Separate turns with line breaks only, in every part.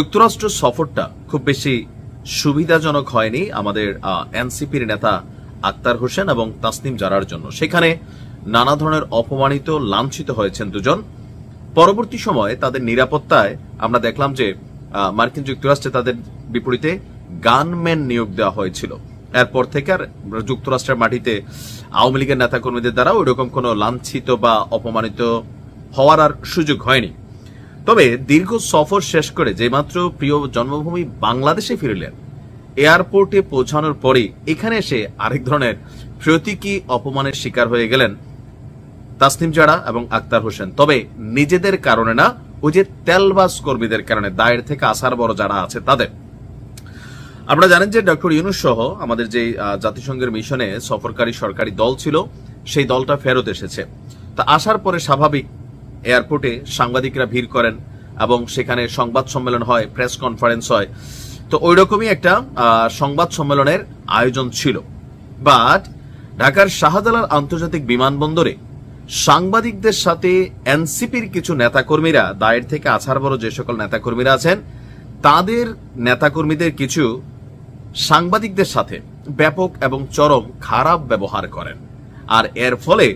যুক্তরাষ্ট্র সফরটা খুব বেশি সুবিধাজনক হয়নি আমাদের এনসিপির নেতা আক্তার হোসেন এবং তাসনিম জারার জন্য। সেখানে নানা ধরনের অপমানিত, লাঞ্ছিত হয়েছেন দুজন। পরবর্তী সময়ে তাদের নিরাপত্তায় আমরা দেখলাম যে মার্কিন যুক্তরাষ্ট্রে তাদের বিপরীতে গানম্যান নিয়োগ দেওয়া হয়েছিল। এরপর থেকে আর যুক্তরাষ্ট্রের মাটিতে আওয়ামী লীগের নেতাকর্মীদের দ্বারা ওইরকম কোনো লাঞ্ছিত বা অপমানিত হওয়ার আর সুযোগ হয়নি। তবে দীর্ঘ সফর শেষ করে যেমাত্র প্রিয় জন্মভূমি বাংলাদেশে ফিরলেন, এয়ারপোর্টে পৌঁছানোর পরেই এখানে এসে আরেক ধরনের প্রতীকী অপমানের শিকার হয়ে গেলেন তাসনিম জাড়া এবং আক্তার হোসেন। তবে নিজেদের কারণে না, ওই যে তেলবাস কর্মীদের কারণে দায়ের থেকে আসার বড় যারা আছে তাদের। আপনারা জানেন যে ডক্টর ইউনুস সহ আমাদের যে জাতিসংঘের মিশনে সফরকারী সরকারি দল ছিল, সেই দলটা ফেরত এসেছে। তা আসার পরে স্বাভাবিক এয়ারপোর্টে সাংবাদিকরা ভিড় করেন এবং সেখানে সংবাদ সম্মেলন হয়, প্রেস কনফারেন্স হয়। তো ওই রকমই একটা সংবাদ সম্মেলনের আয়োজন ছিল। বাট ঢাকার শাহজালাল আন্তর্জাতিক বিমানবন্দরে সাংবাদিকদের সাথে এনসিপির কিছু নেতাকর্মীরা, দায়ের থেকে আছাড় বড় যে সকল নেতাকর্মীরা আছেন, তাদের নেতাকর্মীদের কিছু সাংবাদিকদের সাথে ব্যাপক এবং চরম খারাপ ব্যবহার করেন। আর এর ফলে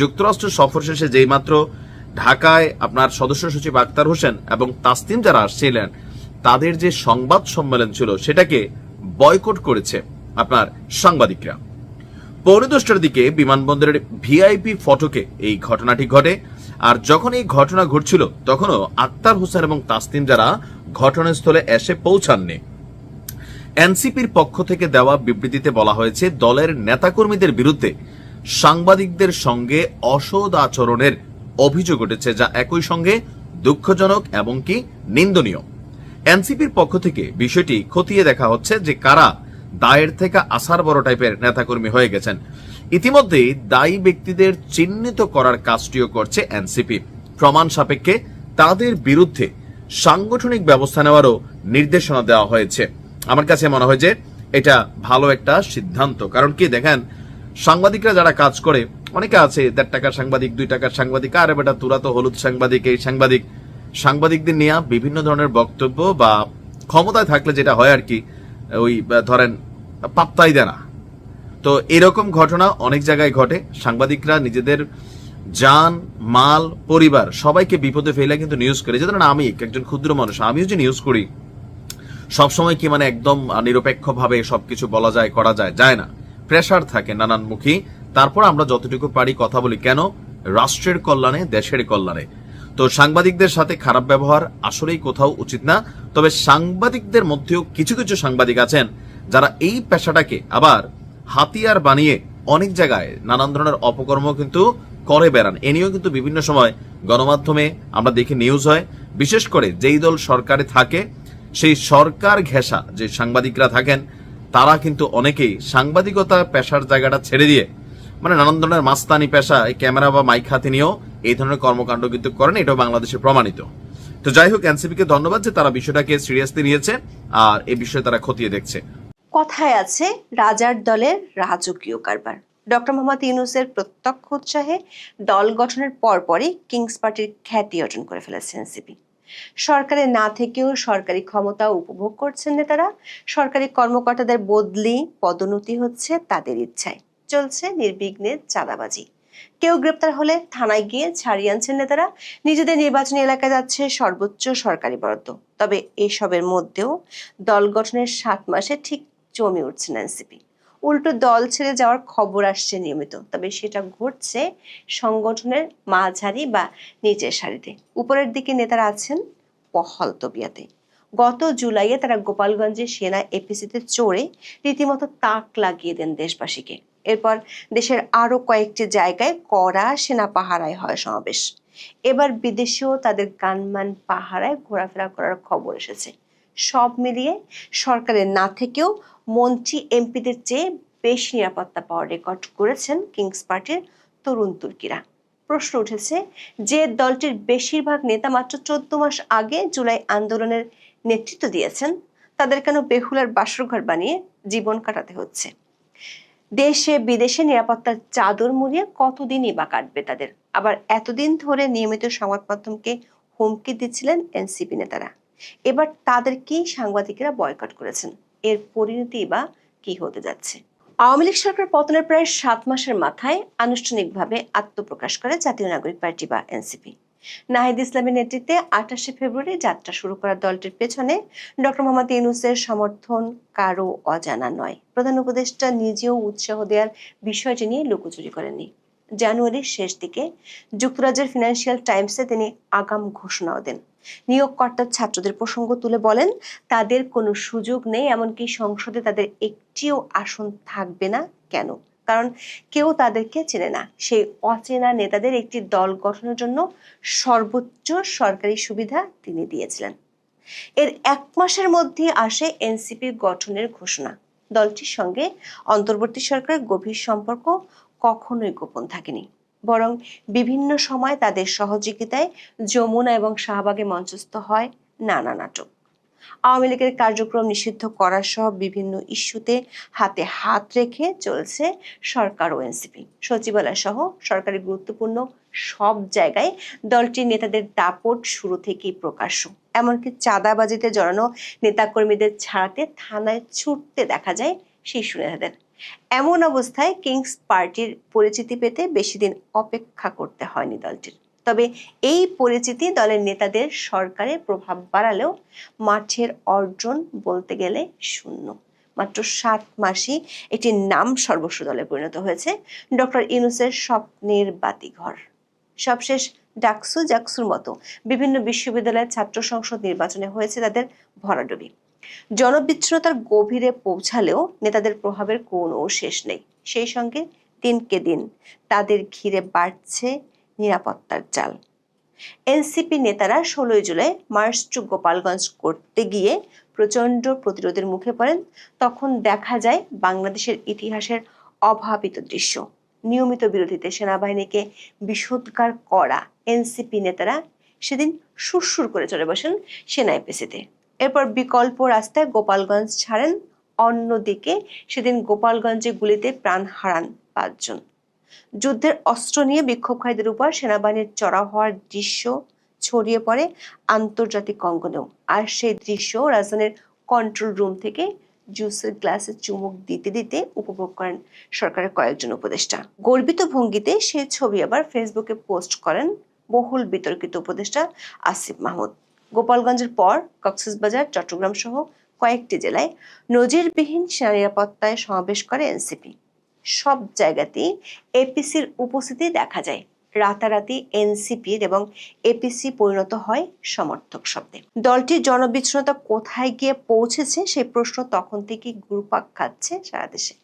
যুক্তরাষ্ট্র সফর শেষে যেইমাত্র ঢাকায় আপনার সদস্য সচিব আক্তার হোসেন এবং তাসতিম যারা আসছিলেন, তাদের যে সংবাদ সম্মেলন ছিল সেটাকে বয়কট করেছে আপনার সাংবাদিকরা। পৌনে দিকে বিমানবন্দরের ভিআইপি ফটকে এই ঘটনাটি ঘটে, আর যখন এই ঘটনা ঘটছিল, তখনও আক্তার হোসেন এবং তাসতিম যারা ঘটনাস্থলে এসে পৌঁছাননি। এনসিপির পক্ষ থেকে দেওয়া বিবৃতিতে বলা হয়েছে, দলের নেতাকর্মীদের বিরুদ্ধে সাংবাদিকদের সঙ্গে অসদ আচরণের অভিযোগ উঠেছে যা একই সঙ্গে দুঃখজনক এবং কি নিন্দনীয়। এনসিপির পক্ষ থেকে বিষয়টি খতিয়ে দেখা হচ্ছে যে কারা দায়ের থেকে আসার বড় টাইপের নেতাকর্মী হয়ে গেছেন। ইতিমধ্যেই দায়ী ব্যক্তিদের চিহ্নিত করার কাজটিও করছে এনসিপি। প্রমাণ সাপেক্ষে তাদের বিরুদ্ধে সাংগঠনিক ব্যবস্থা নেওয়ারও নির্দেশনা দেওয়া হয়েছে। আমার কাছে মনে হয় যে এটা ভালো একটা সিদ্ধান্ত। কারণ কি দেখেন, সাংবাদিকরা যারা কাজ করে অনেকে আছে, দেড় টাকার সাংবাদিক, দুই টাকার সাংবাদিক, আরে বেটা তোরা তো হলুদ সাংবাদিক, এই সাংবাদিক। সাংবাদিকদের নিয়ে বিভিন্ন ধরনের বক্তব্য বা ক্ষমতায় থাকলে যেটা হয় আর কি, ওই ধরেন, পাত্তাই দেয় না। তো এরকম ঘটনা অনেক জায়গায় ঘটে। সাংবাদিকরা নিজেদের যান মাল, পরিবার সবাইকে বিপদে ফেলে কিন্তু নিউজ করে। যে ধরেন আমি, একজন ক্ষুদ্র মানুষ, আমিও যে নিউজ করি, সবসময় কি মানে একদম নিরপেক্ষভাবে সবকিছু বলা যায়, করা যায় যায় না। প্রেশার থাকে নানান নানানমুখী। তারপর আমরা যতটুকু পারি কথা বলি, কেন? রাষ্ট্রের কল্যাণে, দেশের কল্যাণে। তো সাংবাদিকদের সাথে খারাপ ব্যবহার আসলেই কোথাও উচিত না, তবে সাংবাদিকদের মধ্যেও কিছু কিছু সাংবাদিক আছেন যারা এই পেশাটাকে আবার হাতিয়ার বানিয়ে অনেক জায়গায় নানান ধরনের অপকর্ম কিন্তু করে বেড়ান। এ নিয়েও কিন্তু বিভিন্ন সময় গণমাধ্যমে আমরা দেখি নিউজ হয়, বিশেষ করে যেই দল সরকারে থাকে, সেই সরকার ঘেঁষা যে সাংবাদিকরা থাকেন, তারা কিন্তু অনেকেই সাংবাদিকতা পেশার জায়গাটা ছেড়ে দিয়ে মানে নানান ধরনের মাস্তানি পেশা, এই ক্যামেরা বা মাইক হাতে নিয়েও এই ধরনের কর্মকাণ্ড কিন্তু করেন, এটাও বাংলাদেশে প্রমাণিত। তো যাই হোক, এনসিপিকে ধন্যবাদ যে তারা বিষয়টাকে সিরিয়াসলি নিয়েছে আর এই বিষয়ে তারা খতিয়ে দেখছে।
কথায় আছে, রাজার দলের রাজকীয় কারবার। ডক্টর মোহাম্মদ ইউনুসের প্রত্যক্ষ উৎসাহে দল গঠনের পরপরই কিংস পার্টির খ্যাতি অর্জন করে ফেলেছে এনসিপি। সরকারে না থেকেও সরকারি ক্ষমতা উপভোগ করছেন নেতারা, সরকারি কর্মকর্তাদের বদলি, পদোন্নতি হচ্ছে তাদের ইচ্ছায়। চলছে নির্বিঘ্নে চাঁদাবাজি। কেউ গ্রেপ্তার হলে থানায় গিয়ে ছাড়িয়ে আনছেন নেতারা। নিজেদের নির্বাচনী এলাকায় যাচ্ছে সর্বোচ্চ সরকারি বরাদ্দ। তবে এসবের মধ্যেও দল গঠনের সাত মাসে ঠিক জমে উঠছে এনসিপি। উল্টো দল ছেড়ে যাওয়ার খবর আসছে নিয়মিত। তবে সেটা ঘটছে সংগঠনের মাঝারি বা নিচের সারিতে। উপরের দিকে নেতারা আছেন পহল তবিয়াতে। গত জুলাইয়ে তারা গোপালগঞ্জে সেনা এপিসিতে চড়ে রীতিমতো তাক লাগিয়ে দেন দেশবাসীকে। এরপর দেশের আরও কয়েকটি জায়গায় কড়া সেনা পাহারায় হয় সমাবেশ। এবার বিদেশেও তাদের গানমান পাহারায় ঘোরাফেরা করার খবর এসেছে। সব মিলিয়ে সরকারের না থেকেও মন্ত্রী, এমপিদের চেয়ে বেশি নিরাপত্তা পাওয়ার রেকর্ড করেছেন কিংস পার্টির তরুণ তুর্কিরা। প্রশ্ন উঠেছে যে দলটির বেশিরভাগ নেতা মাত্র চোদ্দ মাস আগে জুলাই আন্দোলনের নেতৃত্ব দিয়েছেন, তাদের কেন বেহুলার বাসরঘর বানিয়ে জীবন কাটাতে হচ্ছে? দেশে বিদেশে নিরাপত্তার চাদর মুড়িয়ে কতদিনই বা কাটবে তাদের? আবার এতদিন ধরে নিয়মিত সংবাদ মাধ্যমকে হুমকি দিচ্ছিলেন এনসিপি নেতারা। এবার তাদেরকেই সাংবাদিকেরা বয়কট করেছেন? এর পরিণতি বা কি হতে যাচ্ছে? আওয়ামী লীগ সরকার পতনের প্রায় সাত মাসের মাথায় আনুষ্ঠানিকভাবে আত্মপ্রকাশ করে জাতীয় নাগরিক পার্টি বা এনসিপি। নাহিদ ইসলামের নেতৃত্বে আঠাশে ফেব্রুয়ারি যাত্রা শুরু করা দলটির পেছনে ডক্টর মোহাম্মদ ইউনুসের সমর্থন কারও অজানা নয়। প্রধান উপদেষ্টা নিজেও উৎসাহ দেওয়ার বিষয়টি নিয়ে লুকোচুরি করেননি। জানুয়ারির শেষ দিকে যুক্তরাজ্যের ফিনান্সিয়াল টাইমসে তিনি আগাম ঘোষণাও দেন। নিয়োগকর্তার ছাত্রদের প্রসঙ্গ তুলে বলেন, তাদের কোনো সুযোগ নেই, এমনকি সংসদে তাদের একটিও আসন থাকবে না কেন? কারণ কেউ তাদেরকে চেনে না। সেই অচেনা নেতাদের একটি দল গঠনের জন্য সর্বোচ্চ সরকারি সুবিধা তিনি দিয়েছিলেন। এর এক মাসের মধ্যে আসে এনসিপি গঠনের ঘোষণা। দলটির সঙ্গে অন্তর্বর্তী সরকারের গভীর সম্পর্ক কখনোই গোপন থাকেনি। বরং বিভিন্ন সময় তাদের সহযোগিতায় যমুনা এবং শাহবাগে মঞ্চস্থ হয় নানা নাটক। আওয়ামী লীগের কার্যক্রম নিষিদ্ধ করা সহ বিভিন্ন ইস্যুতে হাতে হাত রেখে চলছে সরকার ও এনসিপি। সচিবালয় সহ সরকারি গুরুত্বপূর্ণ সব জায়গায় দলটির নেতাদের দাপট শুরু থেকেই প্রকাশ্য। এমনকি চাঁদাবাজিতে জড়ানো নেতাকর্মীদের ছাড়াতে থানায় ছুটতে দেখা যায় শীর্ষ নেতাদের এমন অবস্থায় কিংস পার্টির পরিচিতি পেতে বেশি দিন অপেক্ষা করতে হয়নি দলটির। তবে এই পরিচিতি দলের নেতাদের সরকারে প্রভাব বাড়ালেও মাঠের অর্জন বলতে গেলে শূন্য। মাত্র সাত মাসই একটি নাম সর্বস্ব দলে পরিণত হয়েছে ডক্টর ইউনুসের স্বপ্নের বাতিঘর। সবশেষ ডাকসু জাকসুর মতো বিভিন্ন বিশ্ববিদ্যালয়ের ছাত্র সংসদ নির্বাচনে হয়েছে তাদের ভরাডুবি। জনবিচ্ছিন্নতার গভীরে পৌঁছালেও নেতাদের প্রভাবের কোনো শেষ নেই। সেই সঙ্গে দিনকে দিন তাদের ঘিরে বাড়ছে নিরাপত্তার জাল এনসিপি নেতারা ষোলোই জুলাই মার্চ টু গোপালগঞ্জ করতে গিয়ে প্রচণ্ড প্রতিরোধের মুখে পড়েন। তখন দেখা যায় বাংলাদেশের ইতিহাসের অভাবিত দৃশ্য। নিয়মিত বিরোধীতে সেনাবাহিনীকে বিষোদ্গার করা এনসিপি নেতারা সেদিন সুরসুর করে চলে বসেন সেনা এপিসিতে এরপর বিকল্প রাস্তায় গোপালগঞ্জ ছাড়েন। অন্যদিকে সেদিন গোপালগঞ্জে গুলিতে প্রাণ হারান পাঁচজন। যুদ্ধের অস্ত্র নিয়ে বিক্ষোভকারীদের উপর সেনাবাহিনীর চড়া হওয়ার দৃশ্য ছড়িয়ে পড়ে আন্তর্জাতিক অঙ্গনেও। আর সেই দৃশ্য রাজধানীর কন্ট্রোল রুম থেকে জুসের গ্লাসে চুমুক দিতে দিতে উপভোগ করেন সরকারের কয়েকজন উপদেষ্টা। গর্বিত ভঙ্গিতে সে ছবি আবার ফেসবুকে পোস্ট করেন বহুল বিতর্কিত উপদেষ্টা আসিফ মাহমুদ। গোপালগঞ্জের পর কক্সবাজার, চট্টগ্রাম সহ কয়েকটি জেলায় নজিরবিহীন সেনা নিরাপত্তায় সমাবেশ করে এনসিপি। সব জায়গাতেই এপিসির উপস্থিতি দেখা যায়। রাতারাতি এনসিপির এবং এপিসি পরিণত হয় সমর্থক শব্দে। দলটির জনবিচ্ছিন্নতা কোথায় গিয়ে পৌঁছেছে সেই প্রশ্ন তখন থেকেই গুরুপাক খাচ্ছে সারা দেশে।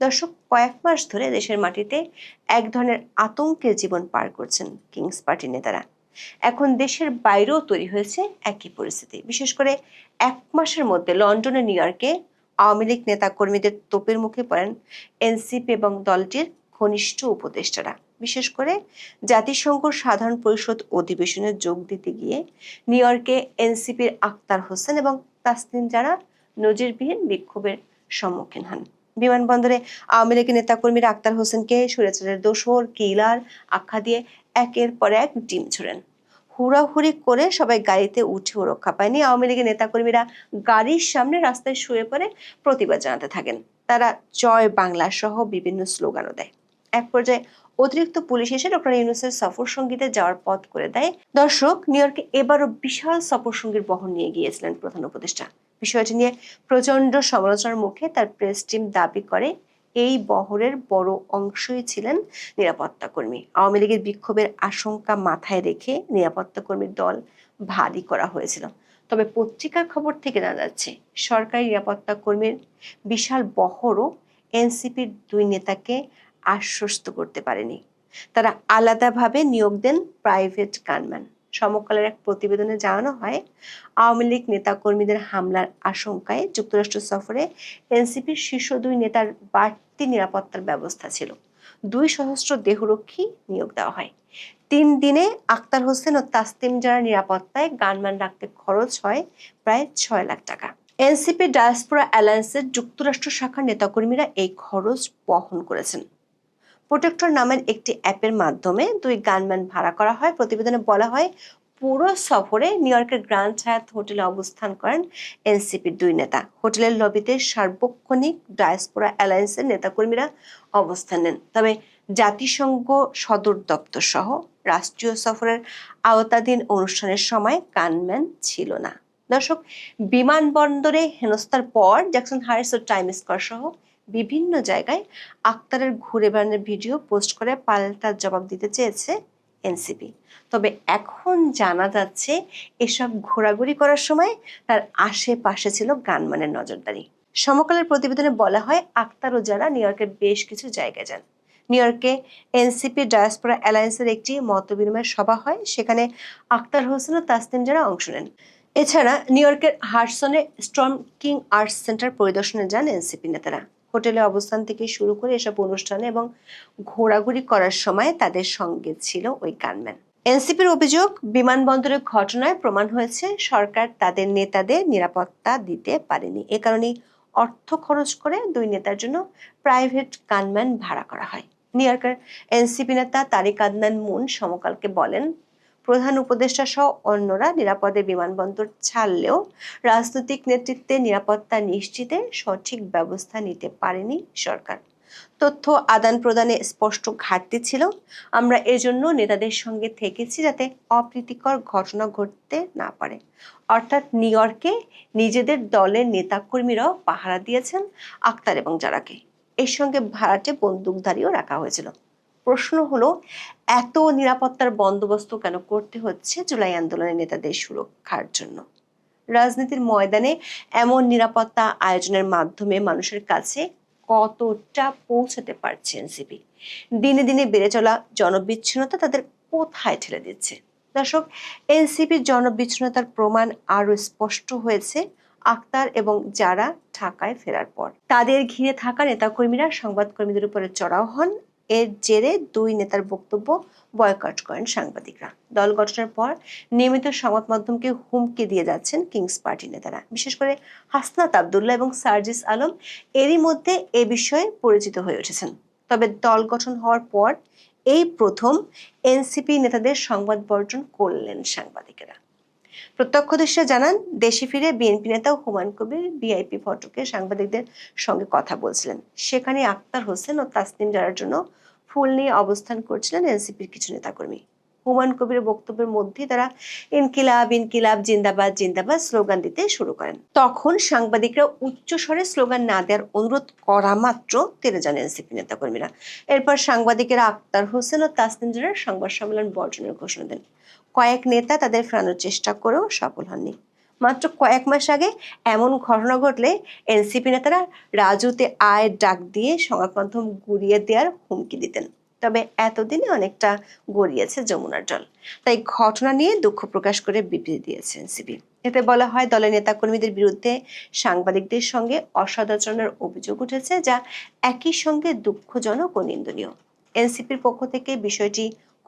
দর্শক, কয়েক মাস ধরে দেশের মাটিতে এক ধরনের আতঙ্কের জীবন পার করছেন কিংস পার্টির নেতারা। এখন দেশের বাইরেও তৈরি হয়েছে একই পরিস্থিতি। বিশেষ করে এক মাসের মধ্যে লন্ডনে, নিউ ইয়র্কে আওয়ামী লীগ নেতা কর্মীদের তোপের মুখে পড়েন এনসিপি এবং দলটির ঘনিষ্ঠ উপদেষ্টারা। বিশেষ করে জাতিসংঘ সাধারণ পরিষদ অধিবেশনে যোগ দিতে গিয়ে নিউ ইয়র্কে এনসিপির আক্তার হোসেন এবং তাসনিম যারা নজিরবিহীন বিক্ষোভের সম্মুখীন হন। বিমানবন্দরে আওয়ামী লীগের নেতাকর্মীরা আক্তার হোসেনকে সুরেচারের দোসর কিলার, আখ্যা দিয়ে একের পর এক ডিম ছুড়েন। হুড়াহুড়ি করে সবাই গাড়িতে উঠেও রক্ষা পায়নি। আওয়ামী লীগের নেতাকর্মীরা গাড়ির সামনে রাস্তায় শুয়ে পড়ে প্রতিবাদ জানাতে থাকেন। তারা জয় বাংলা সহ বিভিন্ন স্লোগানও দেয়। এক পর্যায়ে অতিরিক্ত পুলিশ এসে ডক্টর ইউনুসের সফর সঙ্গীতে যাওয়ার পথ করে দেয়। দর্শক, নিউ ইয়র্কে এবারও বিশাল সফর সঙ্গীর বহন নিয়ে গিয়েছিলেন প্রধান উপদেষ্টা। বিষয়টি নিয়ে প্রচণ্ড সমালোচনার মুখে তার প্রেস টিম দাবি করে এই বহরের বড় অংশই ছিলেন নিরাপত্তা কর্মী। আওয়ামী লীগের বিক্ষোভের আশঙ্কা মাথায় রেখে নিরাপত্তা কর্মীর দল ভারী করা হয়েছিল। তবে পত্রিকার খবর থেকে জানা যাচ্ছে, সরকারি নিরাপত্তা কর্মীর বিশাল বহরও এনসিপির দুই নেতাকে আশ্বস্ত করতে পারেনি। তারা আলাদাভাবে নিয়োগ দেন প্রাইভেট গানম্যান। সমকালের এক প্রতিবেদনে জানানো হয়, আওয়ামী লীগ নেতাকর্মীদের হামলার আশঙ্কায় যুক্তরাষ্ট্র সফরে এনসিপির শীর্ষ দুই নেতার বাড়তি নিরাপত্তার ব্যবস্থা ছিল। দুই সহস্র দেহরক্ষী নিয়োগ দেওয়া হয়। তিন দিনে আক্তার হোসেন ও তাসতিম যারা নিরাপত্তায় গানমান রাখতে খরচ হয়, প্রায় ছয় লাখ টাকা। এনসিপি ডায়াসপোরা অ্যালায়েন্সের যুক্তরাষ্ট্র শাখার নেতাকর্মীরা এই খরচ বহন করেছেন। প্রোটেক্টর নামের একটি অ্যাপের মাধ্যমে দুই গানম্যান ভাড়া করা হয়। প্রতিবেদনে বলা হয়, পুরো সফরে নিউ ইয়র্কের গ্র্যান্ড হায়াত হোটেলে অবস্থান করেন এনসিপির দুই নেতা। হোটেলের লবিতে সার্বক্ষণিক ডায়াসপোরা অ্যালায়েন্সের নেতাকর্মীরা অবস্থান নেন। তবে জাতিসংঘ সদর দপ্তর সহ রাষ্ট্রীয় সফরের আওতাধীন অনুষ্ঠানের সময় গানম্যান ছিল না। দর্শক, বিমানবন্দরে হেনস্থার পর জ্যাকসন হাইটস ও টাইম স্কোয়ার সহ বিভিন্ন জায়গায় আক্তারের ঘুরে বেড়ানোর ভিডিও পোস্ট করে পাল্টা জবাব দিতে চেয়েছে এনসিপি। তবে এখন জানা যাচ্ছে এসব ঘোরাঘুরি করার সময় তার আশেপাশে ছিল গানমানের নজরদারি। সমকালের প্রতিবেদনে বলা হয়, আক্তার ও যারা নিউ ইয়র্কের বেশ কিছু জায়গায় যান। নিউ ইয়র্কে এনসিপি ডায়াসপোরা অ্যালায়েন্সের একটি মতবিনিময় সভা হয়, সেখানে আক্তার হোসেন ও তাসনিম যারা অংশ নেন। এছাড়া নিউ ইয়র্কের হার্সনে স্টর্ম কিং আর্টস সেন্টার পরিদর্শনে যান এনসিপি নেতারা। হোটেলে অবস্থান থেকে শুরু করে এসব অনুষ্ঠানে এবং ঘোরাঘুরি করার সময় তাদের সঙ্গে ছিল ওই গানম্যান এনসিপির অভিযোগ, বিমানবন্দরের ঘটনায় প্রমাণ হয়েছে, সরকার তাদের নেতাদের নিরাপত্তা দিতে পারেনি। এ কারণেই অর্থ খরচ করে দুই নেতার জন্য প্রাইভেট গানম্যান ভাড়া করা হয়। নিউ ইয়র্কের এনসিপি নেতা তারিক আদনান মুন সমকালকে বলেন প্রধান উপদেষ্টা সহ অন্যরা নিরাপদে বিমানবন্দর ছাড়লেও রাজনৈতিক নেতৃত্বে নিরাপত্তা নিশ্চিতে সঠিক ব্যবস্থা নিতে পারেনি সরকার। তথ্য আদান প্রদানে স্পষ্ট ঘাটতি ছিল। আমরা এজন্য নেতাদের সঙ্গে থেকেছি যাতে অপ্রীতিকর ঘটনা ঘটতে না পারে। অর্থাৎ নিউ ইয়র্কে নিজেদের দলের নেতাকর্মীরাও পাহারা দিয়েছেন আক্তার এবং যারাকে এর সঙ্গে ভাড়াটে বন্দুকধারীও রাখা হয়েছিল। প্রশ্ন হলো, এত নিরাপত্তার বন্দোবস্ত কেন করতে হচ্ছে জুলাই আন্দোলনের নেতাদের সুরক্ষার জন্য? রাজনীতির ময়দানে এমন নিরাপত্তা আয়োজনের মাধ্যমে মানুষের কাছে কতটা পৌঁছাতে পারছে এনসিপি? দিনে দিনে বেড়ে চলা জনবিচ্ছিন্নতা তাদের কোথায় ঠেলে দিচ্ছে? দর্শক, এনসিপির জনবিচ্ছিন্নতার প্রমাণ আরও স্পষ্ট হয়েছে আক্তার এবং যারা ঢাকায় ফেরার পর। তাদের ঘিরে থাকা নেতাকর্মীরা, সংবাদকর্মীদের উপরে চড়াও হন এর জেরে দুই নেতার বক্তব্য বয়কট করেন সাংবাদিকরা। দল গঠনের পর নিয়মিত সংবাদ মাধ্যমকে হুমকি দিয়ে যাচ্ছেন কিংস পার্টি নেতারা। বিশেষ করে হাসনাত আবদুল্লাহ এবং সার্জিস আলম এরই মধ্যে এ বিষয়ে পরিচিত হয়ে উঠেছেন। তবে দল গঠন হওয়ার পর এই প্রথম এনসিপি নেতাদের সংবাদ বর্জন করলেন সাংবাদিকেরা। প্রত্যক্ষদর্শীরা জানান, দেশে ফিরে বিএনপি নেতা হুমায়ুন কবির ভিআইপি ফটকে সাংবাদিকদের সঙ্গে কথা বলছিলেন। সেখানে আক্তার হোসেন ও তাসনিম জারার জন্য ফুল নিয়ে অবস্থান করছিলেন এনসিপির কিছু নেতাকর্মী। হুমায়ুন কবির বক্তব্যের মধ্যে তারা ইনকিলাব ইনকিলাব, জিন্দাবাদ জিন্দাবাদ স্লোগান দিতে শুরু করেন। তখন সাংবাদিকরা উচ্চ স্বরে স্লোগান না দেওয়ার অনুরোধ করা মাত্র তেরে যান এনসিপি নেতাকর্মীরা। এরপর সাংবাদিকেরা আক্তার হোসেন ও তাসনিম জারার সংবাদ সম্মেলন বর্জনের ঘোষণা দেন। কয়েক নেতা তাদের ফেরানোর চেষ্টা করেও সফল হননি। মাত্র কয়েক মাস আগে এমন ঘটনা ঘটলে এনসিপি নেতারা রাজুতে আয় ডাক দিয়ে সংবাদ মাধ্যম গুড়িয়ে দেওয়ার হুমকি দিতেন। তবে এতদিনে অনেকটা গড়িয়েছে যমুনার জল। তাই ঘটনা নিয়ে দুঃখ প্রকাশ করে বিবৃতি দিয়েছে এনসিপি। এতে বলা হয়, দলের নেতাকর্মীদের বিরুদ্ধে সাংবাদিকদের সঙ্গে অসদাচরণের অভিযোগ উঠেছে যা একই সঙ্গে দুঃখজনক ও নিন্দনীয়। এনসিপির পক্ষ থেকে বিষয়টি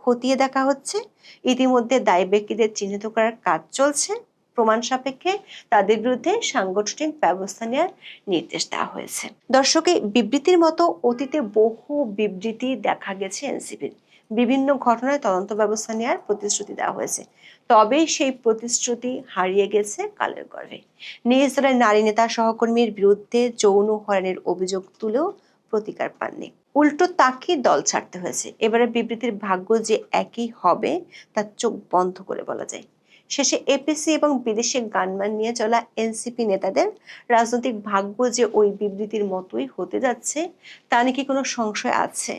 খতিয়ে দেখা হচ্ছে। ইতিমধ্যে দায়ী ব্যক্তিদের চিহ্নিত করার কাজ চলছে। প্রমাণ সাপেক্ষে তাদের বিরুদ্ধে সাংগঠনিক ব্যবস্থা নেওয়ার নির্দেশ দেওয়া হয়েছে। দর্শকে, বিবৃতির মতো অতীতে বহু বিবৃতি দেখা গেছে এনসিপির। বিভিন্ন ঘটনায় তদন্ত ব্যবস্থা নেওয়ার প্রতিশ্রুতি দেওয়া হয়েছে। তবে সেই প্রতিশ্রুতি হারিয়ে গেছে কালের গর্ভে। নিজ দলের নারী নেতা সহকর্মীর বিরুদ্ধে যৌন হয়রানির অভিযোগ তুলেও প্রতিকার পাননি। উল্টো তাকে দল ছাড়তে হয়েছে। এবারে বিবৃতির ভাগ্য যে একই হবে তার চোখ বন্ধ করে বলা যায়। শেষে এপিসি এবং বিদেশে গানমান নিয়ে চলা এনসিপি নেতাদের রাজনৈতিক ভাগ্য যে ওই বিবৃতির মতোই হতে যাচ্ছে, তা নাকি কোনো সংশয় আছে?